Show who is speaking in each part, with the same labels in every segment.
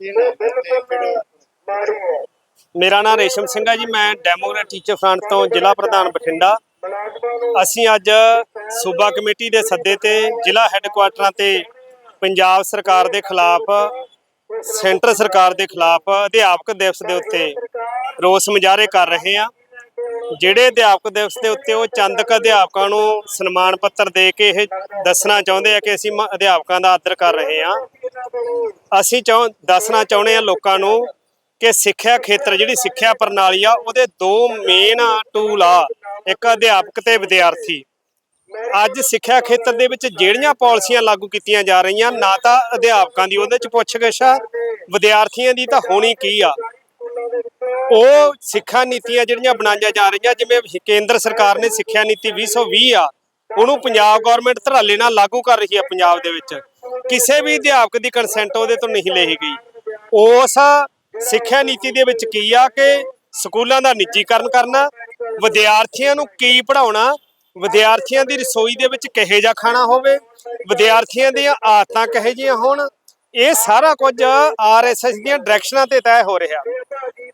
Speaker 1: ਕੀ ਨਾਮ ਹੈ
Speaker 2: ਮੇਰਾ ਨਾਮ ਰੇਸ਼ਮ ਸਿੰਘ ਹੈ ਜੀ, ਮੈਂ ਡੈਮੋਕ੍ਰੈਟ ਟੀਚਰ ਫਰੰਟ ਤੋਂ ਜ਼ਿਲ੍ਹਾ ਪ੍ਰਧਾਨ ਬਠਿੰਡਾ। ਅਸੀਂ ਅੱਜ ਸੂਬਾ ਕਮੇਟੀ ਦੇ ਸੱਦੇ ਤੇ ਜ਼ਿਲ੍ਹਾ ਹੈੱਡਕੁਆਟਰਾਂ ਤੇ ਪੰਜਾਬ ਸਰਕਾਰ ਦੇ ਖਿਲਾਫ, ਸੈਂਟਰ ਸਰਕਾਰ ਦੇ ਖਿਲਾਫ ਅਧਿਆਪਕ ਦਿਵਸ ਦੇ ਉੱਤੇ ਰੋਸ ਮੁਜ਼ਾਹਰੇ ਕਰ ਰਹੇ ਹਾਂ। ਜਿਹੜੇ ਅਧਿਆਪਕ ਦਿਵਸ ਦੇ ਉੱਤੇ ਉਹ ਚੰਦਕ ਅਧਿਆਪਕਾਂ ਨੂੰ ਸਨਮਾਨ ਪੱਤਰ ਦੇ ਕੇ ਇਹ ਦੱਸਣਾ ਚਾਹੁੰਦੇ ਆ ਕਿ ਅਸੀਂ ਅਧਿਆਪਕਾਂ ਦਾ ਆਦਰ ਕਰ ਰਹੇ ਹਾਂ। ਅਸੀਂ ਚਾਹ ਦੱਸਣਾ ਚਾਹੁੰਦੇ ਆ ਲੋਕਾਂ ਨੂੰ ਕਿ ਸਿੱਖਿਆ ਖੇਤਰ ਜਿਹੜੀ ਸਿੱਖਿਆ ਪ੍ਰਣਾਲੀ ਆ, ਉਹਦੇ ਦੋ ਮੇਨ ਟੂਲ ਆ। ਇੱਕ ਅਧਿਆਪਕ ਤੇ ਵਿਦਿਆਰਥੀ। ਅੱਜ ਸਿੱਖਿਆ ਖੇਤਰ ਦੇ ਵਿੱਚ ਜਿਹੜੀਆਂ ਪਾਲਿਸੀਆਂ ਲਾਗੂ ਕੀਤੀਆਂ ਜਾ ਰਹੀਆਂ, ਨਾ ਤਾਂ ਅਧਿਆਪਕਾਂ ਦੀ ਉਹਦੇ ਚ ਪੁੱਛਗਿੱਛ ਆ, ਵਿਦਿਆਰਥੀਆਂ ਦੀ ਤਾਂ ਹੋਣੀ ਕੀ ਆ। ਉਹ ਸਿੱਖਿਆ ਨੀਤੀਆਂ ਜਿਹੜੀਆਂ ਬਣਾਈਆਂ ਜਾ ਰਹੀਆਂ, ਜਿਵੇਂ ਕੇਂਦਰ ਸਰਕਾਰ ਨੇ ਸਿੱਖਿਆ ਨੀਤੀ 2020 ਆ, ਉਹਨੂੰ ਪੰਜਾਬ ਗਵਰਨਮੈਂਟ ਧਰਾਲੇ ਨਾਲ ਲਾਗੂ ਕਰ ਰਹੀ ਹੈ ਪੰਜਾਬ ਦੇ ਵਿੱਚ। ਕਿਸੇ ਵੀ ਅਧਿਆਪਕ ਦੀ ਕੰਸੈਂਟ ਉਹਦੇ ਤੋਂ ਨਹੀਂ ਲਈ ਗਈ। ਉਸ ਸਿੱਖਿਆ ਨੀਤੀ ਦੇ ਵਿੱਚ ਕੀ ਆ ਕਿ ਸਕੂਲਾਂ ਦਾ ਨਿੱਜੀਕਰਨ ਕਰਨਾ, ਵਿਦਿਆਰਥੀਆਂ ਨੂੰ ਕੀ ਪੜਾਉਣਾ ਵਿਦਿਆਰਥੀਆਂ ਦੀ ਰਸੋਈ ਦੇ ਵਿੱਚ ਕਿਹੋ ਜਿਹਾ ਖਾਣਾ ਹੋਵੇ, ਵਿਦਿਆਰਥੀਆਂ ਦੀਆਂ ਆਦਤਾਂ ਕਿਹੋ ਜਿਹੀਆਂ ਹੋਣ, ਇਹ ਸਾਰਾ ਕੁਝ ਆਰਐਸਐਸ ਦੀਆਂ ਡਾਇਰੈਕਸ਼ਨਾਂ ਤੇ ਤੈਅ ਹੋ ਰਿਹਾ।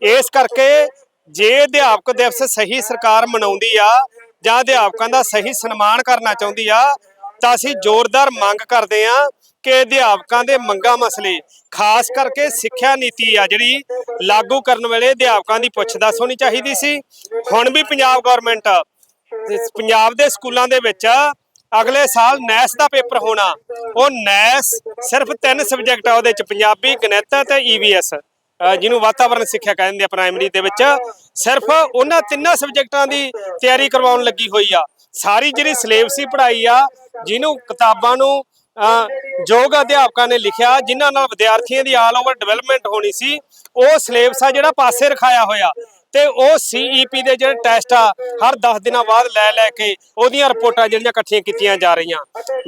Speaker 2: ਇਸ ਕਰਕੇ ਜੇ ਅਧਿਆਪਕ ਦਿਵਸ ਸਹੀ ਸਰਕਾਰ ਮਨਾਉਂਦੀ ਆ ਜਾਂ ਅਧਿਆਪਕਾਂ ਦਾ ਸਹੀ ਸਨਮਾਨ ਕਰਨਾ ਚਾਹੁੰਦੀ ਆ, ਤਾਂ ਅਸੀਂ ਜ਼ੋਰਦਾਰ ਮੰਗ ਕਰਦੇ ਆ ਕਿ ਅਧਿਆਪਕਾਂ ਦੇ ਮੰਗਾਂ ਮਸਲੇ, ਖਾਸ ਕਰਕੇ ਸਿੱਖਿਆ ਨੀਤੀ ਆ ਜਿਹੜੀ ਲਾਗੂ ਕਰਨ ਵੇਲੇ ਅਧਿਆਪਕਾਂ ਦੀ ਪੁੱਛਦਾਸ ਹੋਣੀ ਚਾਹੀਦੀ ਸੀ। ਹੁਣ ਵੀ ਪੰਜਾਬ ਗਵਰਨਮੈਂਟ ਪੰਜਾਬ ਦੇ ਸਕੂਲਾਂ ਦੇ ਵਿੱਚ ਅਗਲੇ ਸਾਲ ਨੈਸ ਦਾ ਪੇਪਰ ਹੋਣਾ। ਉਹ ਨੈਸ ਸਿਰਫ ਤਿੰਨ ਸਬਜੈਕਟ ਆ ਉਹਦੇ ਚ ਪੰਜਾਬੀ, ਗਣਿਤ ਤੇ ਈਵੀਐਸ ਜਿਹਨੂੰ ਵਾਤਾਵਰਣ ਸਿੱਖਿਆ ਕਹਿੰਦੇ ਆ ਪ੍ਰਾਇਮਰੀ ਦੇ ਵਿੱਚ ਸਿਰਫ ਉਹਨਾਂ ਤਿੰਨਾਂ ਸਬਜੈਕਟਾਂ ਦੀ ਤਿਆਰੀ ਕਰਵਾਉਣ ਲੱਗੀ ਹੋਈ ਆ। ਸਾਰੀ ਜਿਹੜੀ ਸਿਲੇਬਸ ਹੀ ਪੜ੍ਹਾਈ ਆ ਜਿਹਨੂੰ ਕਿਤਾਬਾਂ ਨੂੰ ਅ, ਯੋਗ ਅਧਿਆਪਕਾਂ ਨੇ ਲਿਖਿਆ ਜਿਨ੍ਹਾਂ ਨਾਲ ਵਿਦਿਆਰਥੀਆਂ ਦੀ ਆਲ ਓਵਰ ਡਿਵੈਲਪਮੈਂਟ ਹੋਣੀ ਸੀ ਉਹ ਸਿਲੇਬਸ ਆ ਜਿਹੜਾ ਪਾਸੇ ਰਖਾਇਆ ਹੋਇਆ। ਤੇ ਉਹ ਸੀਈਪੀ ਦੇ ਜਿਹੜੇ ਟੈਸਟ ਆ, ਹਰ 10 ਦਿਨਾਂ ਬਾਅਦ ਲੈ ਲੈ ਕੇ ਉਹਦੀਆਂ ਰਿਪੋਰਟਾਂ ਜਿਹੜੀਆਂ ਇਕੱਠੀਆਂ ਕੀਤੀਆਂ ਜਾ ਰਹੀਆਂ।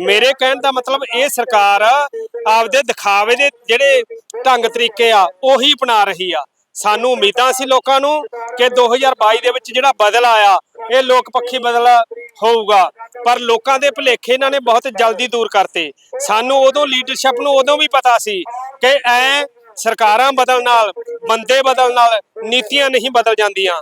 Speaker 2: ਮੇਰੇ ਕਹਿਣ ਦਾ ਮਤਲਬ ਇਹ ਸਰਕਾਰ ਆਪਦੇ ਦਿਖਾਵੇ ਦੇ ਜਿਹੜੇ ਢੰਗ ਤਰੀਕੇ ਆ, ਉਹੀ ਅਪਣਾ ਰਹੀ ਆ। ਸਾਨੂੰ ਉਮੀਦਾਂ ਸੀ ਲੋਕਾਂ ਨੂੰ ਕਿ 2022 ਦੇ ਵਿੱਚ ਜਿਹੜਾ ਬਦਲ ਆਇਆ, ਇਹ ਲੋਕ ਪੱਖੀ ਬਦਲ ਹੋਊਗਾ। ਪਰ ਲੋਕਾਂ ਦੇ ਭੁਲੇਖੇ ਇਹਨਾਂ ਨੇ ਬਹੁਤ ਜਲਦੀ ਦੂਰ ਕਰਤੇ। ਸਾਨੂੰ ਉਦੋਂ ਲੀਡਰਸ਼ਿਪ ਨੂੰ ਉਦੋਂ ਵੀ ਪਤਾ ਸੀ ਕਿ ਐ ਸਰਕਾਰਾਂ ਬਦਲ ਨਾਲ ਬੰਦੇ ਬਦਲ ਨਾਲ ਨੀਤੀਆਂ ਨਹੀਂ ਬਦਲ ਜਾਂਦੀਆਂ।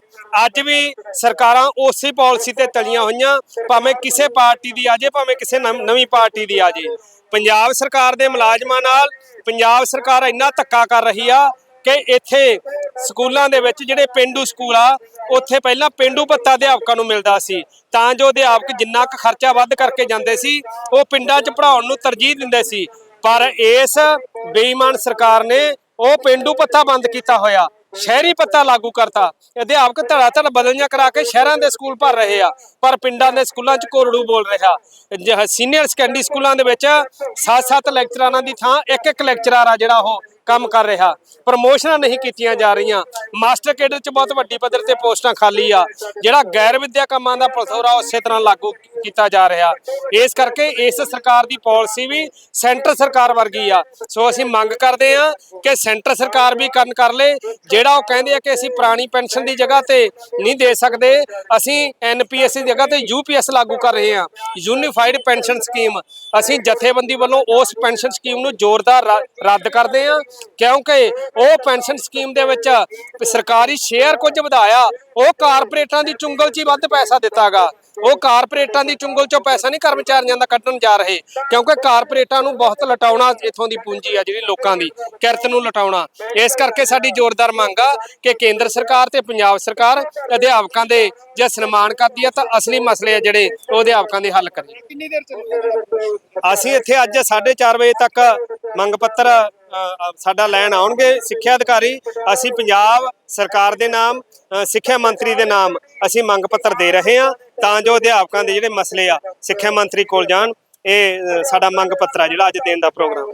Speaker 2: ਅੱਜ ਵੀ ਸਰਕਾਰਾਂ ਉਸੇ ਪਾਲਿਸੀ ਤੇ ਤਲੀਆਂ ਹੋਈਆਂ, ਭਾਵੇਂ ਕਿਸੇ ਪਾਰਟੀ ਦੀ ਆ ਜੇ ਭਾਵੇਂ ਕਿਸੇ ਨਵ- ਨਵੀਂ ਪਾਰਟੀ ਦੀ ਆ ਜੇ ਪੰਜਾਬ ਸਰਕਾਰ ਦੇ ਮੁਲਾਜ਼ਮਾਂ ਨਾਲ ਪੰਜਾਬ ਸਰਕਾਰ ਇੰਨਾ ਧੱਕਾ ਕਰ ਰਹੀ ਆ ਕਿ ਇੱਥੇ ਸਕੂਲਾਂ ਦੇ ਵਿੱਚ ਜਿਹੜੇ ਪਿੰਡੂ ਸਕੂਲ ਆ, ਉੱਥੇ ਪਹਿਲਾਂ ਪਿੰਡੂ ਭੱਤਾ ਅਧਿਆਪਕਾਂ ਨੂੰ ਮਿਲਦਾ ਸੀ। ਤਾਂ ਜੋ ਅਧਿਆਪਕ ਜਿੰਨਾ ਕੁ ਖਰਚਾ ਵੱਧ ਕਰਕੇ ਜਾਂਦੇ ਸੀ, ਉਹ ਪਿੰਡਾਂ 'ਚ ਪੜਾਉਣ ਨੂੰ ਤਰਜੀਹ ਦਿੰਦੇ ਸੀ। ਪਰ ਇਸ ਬੇਈਮਾਨ ਸਰਕਾਰ ਨੇ ਉਹ ਪਿੰਡੂ ਪੱਤਾ ਬੰਦ ਕੀਤਾ ਹੋਇਆ, ਸ਼ਹਿਰੀ ਪੱਤਾ ਲਾਗੂ ਕਰਤਾ। ਅਧਿਆਪਕ ਧੜਾ ਧੜ ਬਦਲੀਆਂ ਕਰਾ ਕੇ ਸ਼ਹਿਰਾਂ ਦੇ ਸਕੂਲ ਭਰ ਰਹੇ ਆ, ਪਰ ਪਿੰਡਾਂ ਦੇ ਸਕੂਲਾਂ 'ਚ ਕੋਰੜੂ ਬੋਲ ਰਿਹਾ। ਸੀਨੀਅਰ ਸੈਕੰਡਰੀ ਸਕੂਲਾਂ ਦੇ ਵਿੱਚ 7-7 ਲੈਕਚਰਾਰਾਂ ਦੀ ਥਾਂ ਇੱਕ ਇੱਕ ਲੈਕਚਰਾਰ ਆ ਜਿਹੜਾ ਉਹ ਕੰਮ ਕਰ ਰਿਹਾ। ਪ੍ਰਮੋਸ਼ਨਾਂ ਨਹੀਂ ਕੀਤੀਆਂ ਜਾ ਰਹੀਆਂ। ਮਾਸਟਰ ਕੇਡਰ 'ਚ ਬਹੁਤ ਵੱਡੀ ਪੱਧਰ ਤੇ ਪੋਸਟਾਂ ਖਾਲੀ ਆ। ਜਿਹੜਾ ਗੈਰ ਵਿੱਦਿਆ ਕੰਮਾਂ ਦਾ ਪਲਥੋਰਾ ਉਸੇ ਤਰ੍ਹਾਂ ਲਾਗੂ ਕੀਤਾ ਜਾ ਰਿਹਾ। ਇਸ ਕਰਕੇ ਇਸ ਸਰਕਾਰ ਦੀ ਪਾਲਿਸੀ ਵੀ ਸੈਂਟਰ ਸਰਕਾਰ ਵਰਗੀ ਆ। ਸੋ ਅਸੀਂ ਮੰਗ ਕਰਦੇ ਆ ਕਿ ਸੈਂਟਰ ਸਰਕਾਰ ਵੀ ਕਰਨ ਕਰ ਲੇ। ਜਿਹੜਾ ਉਹ ਕਹਿੰਦੇ ਆ ਕਿ ਅਸੀਂ ਪੁਰਾਣੀ ਪੈਨਸ਼ਨ ਦੀ ਜਗ੍ਹਾ ਤੇ ਨਹੀਂ ਦੇ ਸਕਦੇ, ਅਸੀਂ ਐਨਪੀਐਸ ਦੀ ਜਗ੍ਹਾ ਤੇ ਯੂਪੀਐਸ ਲਾਗੂ ਕਰ ਰਹੇ ਆ ਯੂਨੀਫਾਈਡ ਪੈਨਸ਼ਨ ਸਕੀਮ ਅਸੀਂ ਜਥੇਬੰਦੀ ਵੱਲੋਂ ਉਸ ਪੈਨਸ਼ਨ ਸਕੀਮ ਨੂੰ ਜ਼ੋਰਦਾਰ ਰ- ਰੱਦ ਕਰਦੇ ਆ ਕਿਉਂਕਿ ਉਹ ਪੈਨਸ਼ਨ ਸਕੀਮ ਦੇ ਵਿੱਚ ਸਰਕਾਰੀ ਸ਼ੇਅਰ ਕੁਝ ਵਧਾਇਆ, ਉਹ ਕਾਰਪੋਰੇਟਾਂ ਦੀ ਚੁੰਗਲ 'ਚ ਹੀ ਵੱਧ ਪੈਸਾ ਦਿੱਤਾਗਾ। ਉਹ ਕਾਰਪੋਰੇਟਾਂ ਦੀ ਚੁੰਗਲ 'ਚੋਂ ਪੈਸਾ ਨਹੀਂ ਕਰਮਚਾਰੀਆਂ ਦਾ ਕੱਢਣ ਜਾ ਰਹੇ, ਕਿਉਂਕਿ ਕਾਰਪੋਰੇਟਾਂ ਨੂੰ ਬਹੁਤ ਲਟਾਉਣਾ ਇਥੋਂ ਦੀ ਪੂੰਜੀ ਆ ਜਿਹੜੀ ਲੋਕਾਂ ਦੀ, ਕਿਰਤ ਨੂੰ ਲਟਾਉਣਾ। ਇਸ ਕਰਕੇ ਸਾਡੀ ਜ਼ੋਰਦਾਰ ਮੰਗ ਆ ਕਿ ਕੇਂਦਰ ਸਰਕਾਰ ਤੇ ਪੰਜਾਬ ਸਰਕਾਰ ਅਧਿਆਪਕਾਂ ਦੇ ਜੇ ਸਨਮਾਨ ਕਰਦੀ ਆ ਤਾਂ ਅਸਲੀ ਮਸਲੇ ਆ ਜਿਹੜੇ ਉਹ ਅਧਿਆਪਕਾਂ ਦੇ ਹੱਲ ਕਰੇ
Speaker 1: ਕਿੰਨੀ ਦੇਰ ਚੱਲੂਗਾ?
Speaker 2: ਅਸੀਂ ਇੱਥੇ ਅੱਜ 4:30 ਵਜੇ ਤੱਕ ਮੰਗ ਪੱਤਰ ਸਾਡਾ ਲੈਣ ਆਉਣਗੇ ਸਿੱਖਿਆ ਅਧਿਕਾਰੀ, ਅਸੀਂ ਪੰਜਾਬ ਸਰਕਾਰ ਦੇ ਨਾਮ ਸਿੱਖਿਆ ਮੰਤਰੀ ਦੇ ਨਾਮ ਅਸੀਂ ਮੰਗ ਪੱਤਰ ਦੇ ਰਹੇ ਹਾਂ, ਤਾਂ ਜੋ ਅਧਿਆਪਕਾਂ ਦੇ ਜਿਹੜੇ ਮਸਲੇ ਆ, ਸਿੱਖਿਆ ਮੰਤਰੀ ਕੋਲ ਜਾਣ, ਇਹ ਸਾਡਾ ਮੰਗ ਪੱਤਰ ਆ ਜਿਹੜਾ ਅੱਜ ਦੇਣ ਦਾ ਪ੍ਰੋਗਰਾਮ